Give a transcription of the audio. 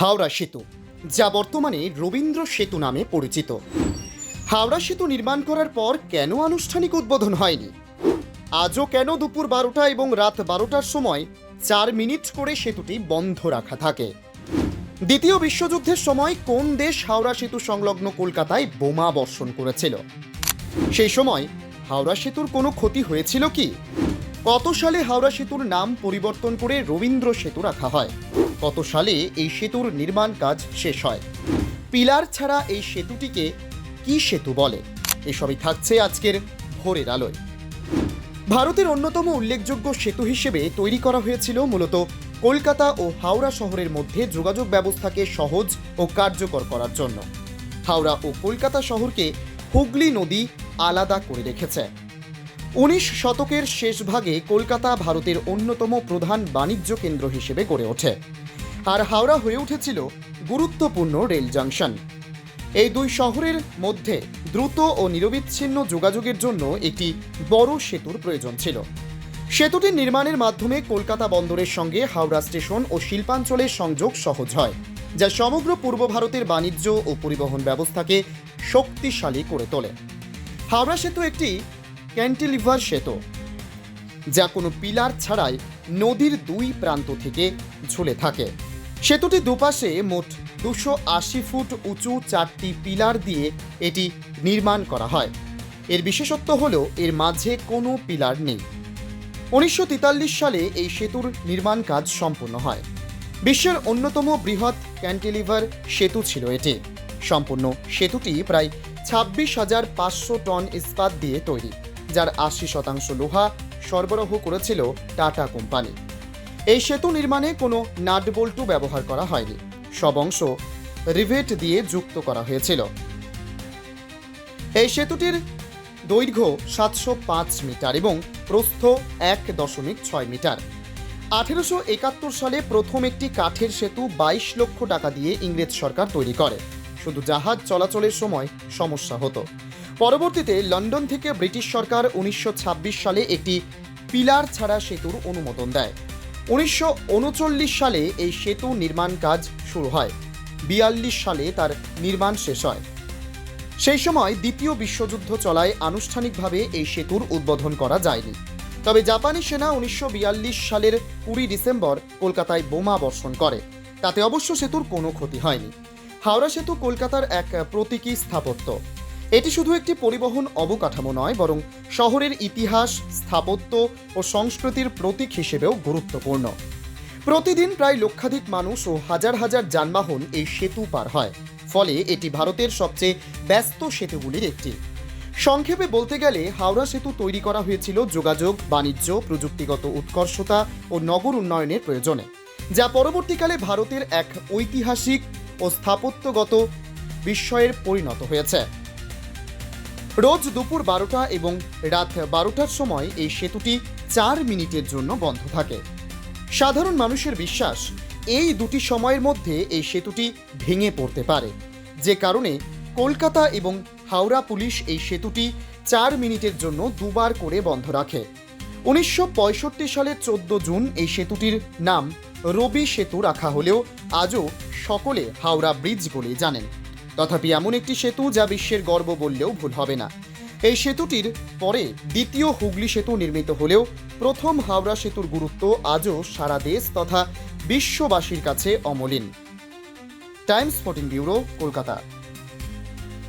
হাওড়া সেতু, যা বর্তমানে রবীন্দ্র সেতু নামে পরিচিত। হাওড়া সেতু নির্মাণ করার পর কেন আনুষ্ঠানিক উদ্বোধন হয়নি? আজও কেন দুপুর বারোটা এবং রাত বারোটার সময় চার মিনিট করে সেতুটি বন্ধ রাখা থাকে? দ্বিতীয় বিশ্বযুদ্ধের সময় কোন দেশ হাওড়া সেতু সংলগ্ন কলকাতায় বোমা বর্ষণ করেছিল? সেই সময় হাওড়া সেতুর কোনো ক্ষতি হয়েছিল কি? কত সালে হাওড়া সেতুর নাম পরিবর্তন করে রবীন্দ্র সেতু রাখা হয়? কত সালে এই সেতুর নির্মাণ কাজ শেষ হয়? পিলার ছাড়া এই সেতুটিকে কি সেতু বলে? এসবই থাকছে আজকের ভোরের আলোয়। ভারতের অন্যতম উল্লেখযোগ্য সেতু হিসেবে তৈরি করা হয়েছিল মূলত কলকাতা ও হাওড়া শহরের মধ্যে যোগাযোগ ব্যবস্থাকে সহজ ও কার্যকর করার জন্য। হাওড়া ও কলকাতা শহরকে হুগলি নদী আলাদা করে রেখেছে। উনিশ শতকের শেষ ভাগে কলকাতা ভারতের অন্যতম প্রধান বাণিজ্য কেন্দ্র হিসেবে গড়ে ওঠে। আর হাওড়া হয়ে উঠেছিল গুরুত্বপূর্ণ রেল জাংশন। এই দুই শহরের মধ্যে দ্রুত ও নিরবিচ্ছিন্ন যোগাযোগের জন্য একটি বড় সেতুর প্রয়োজন ছিল। সেতুটির নির্মাণের মাধ্যমে কলকাতা বন্দরের সঙ্গে হাওড়া স্টেশন ও শিল্পাঞ্চলের সংযোগ সহজ হয়, যা সমগ্র পূর্ব ভারতের বাণিজ্য ও পরিবহন ব্যবস্থাকে শক্তিশালী করে তোলে। হাওড়া সেতু একটি ক্যান্টিলিভার সেতু, যা কোনো পিলার ছাড়াই নদীর দুই প্রান্ত থেকে ঝুলে থাকে। সেতুটি দুপাশে মোট দুশো আশি ফুট উঁচু চারটি পিলার দিয়ে এটি নির্মাণ করা হয়। এর বিশেষত্ব হল এর মাঝে কোনো পিলার নেই। উনিশশো তেতাল্লিশ সালে এই সেতুর নির্মাণ কাজ সম্পূর্ণ হয়। বিশ্বের অন্যতম বৃহৎ ক্যান্টিলিভার সেতু ছিল এটি। সম্পূর্ণ সেতুটি প্রায় ছাব্বিশ হাজার পাঁচশো টন ইস্পাত দিয়ে তৈরি, যার আশি শতাংশ লোহা সরবরাহ করেছিল টাটা কোম্পানি। এই সেতু নির্মাণে কোনো নাটবল্টু ব্যবহার করা হয়নি। সব অংশ রিভেট দিয়ে যুক্ত করা হয়েছিল। এই সেতুটির দৈর্ঘ্য সাতশো পাঁচ মিটার এবং প্রস্থ এক দশমিক ছয় মিটার। আঠেরোশো একাত্তর সালে প্রথম একটি কাঠের সেতু বাইশ লক্ষ টাকা দিয়ে ইংরেজ সরকার তৈরি করে। শুধু জাহাজ চলাচলের সময় সমস্যা হতো। পরবর্তীতে লন্ডন থেকে ব্রিটিশ সরকার উনিশশো ছাব্বিশ সালে একটি পিলার ছাড়া সেতুর অনুমোদন দেয়। উনিশশো উনচল্লিশ সালে এই সেতু নির্মাণ কাজ শুরু হয়। বিয়াল্লিশ সালে তার নির্মাণ শেষ হয়। সেই সময় দ্বিতীয় বিশ্বযুদ্ধ চলায় আনুষ্ঠানিকভাবে এই সেতুর উদ্বোধন করা যায়নি। তবে জাপানি সেনা উনিশশো বিয়াল্লিশ সালের কুড়ি ডিসেম্বর কলকাতায় বোমা বর্ষণ করে। তাতে অবশ্য সেতুর কোনো ক্ষতি হয়নি। হাওড়া সেতু কলকাতার এক প্রতীকী স্থাপত্য। এটি শুধু একটি পরিবহন অবকাঠামো নয়, বরং শহরের ইতিহাস, স্থাপত্য ও সংস্কৃতির প্রতীক হিসেবেও গুরুত্বপূর্ণ। প্রতিদিন প্রায় লক্ষাধিক মানুষ ও হাজার হাজার যানবাহন এই সেতু পার হয়। ফলে এটি ভারতের সবচেয়ে ব্যস্ত সেতুগুলির একটি। সংক্ষেপে বলতে গেলে, হাওড়া সেতু তৈরি করা হয়েছিল যোগাযোগ, বাণিজ্য, প্রযুক্তিগত উৎকর্ষতা ও নগর উন্নয়নের প্রয়োজনে, যা পরবর্তীকালে ভারতের এক ঐতিহাসিক ও স্থাপত্যগত বিস্ময়ের পরিণত হয়েছে। রোজ দুপুর বারোটা এবং রাত বারোটার সময় এই সেতুটি চার মিনিটের জন্য বন্ধ থাকে। সাধারণ মানুষের বিশ্বাস, এই দুটি সময়ের মধ্যে এই সেতুটি ভেঙে পড়তে পারে। যে কারণে কলকাতা এবং হাওড়া পুলিশ এই সেতুটি চার মিনিটের জন্য দুবার করে বন্ধ রাখে। উনিশশো পঁয়ষট্টি সালের চোদ্দ জুন এই সেতুটির নাম রবি সেতু রাখা হলেও আজও সকলে হাওড়া ব্রিজ বলে জানেন। তথাপি এমন একটি সেতু যা বিশ্বের গর্ব বললেও ভুল হবে না। এই সেতুটির পরে দ্বিতীয় হুগলি সেতু নির্মিত হলেও প্রথম হাওড়া সেতুর গুরুত্ব আজও সারা দেশ তথা বিশ্ববাসীর কাছে অমলিন। Times fourteen bureau, Kolkata.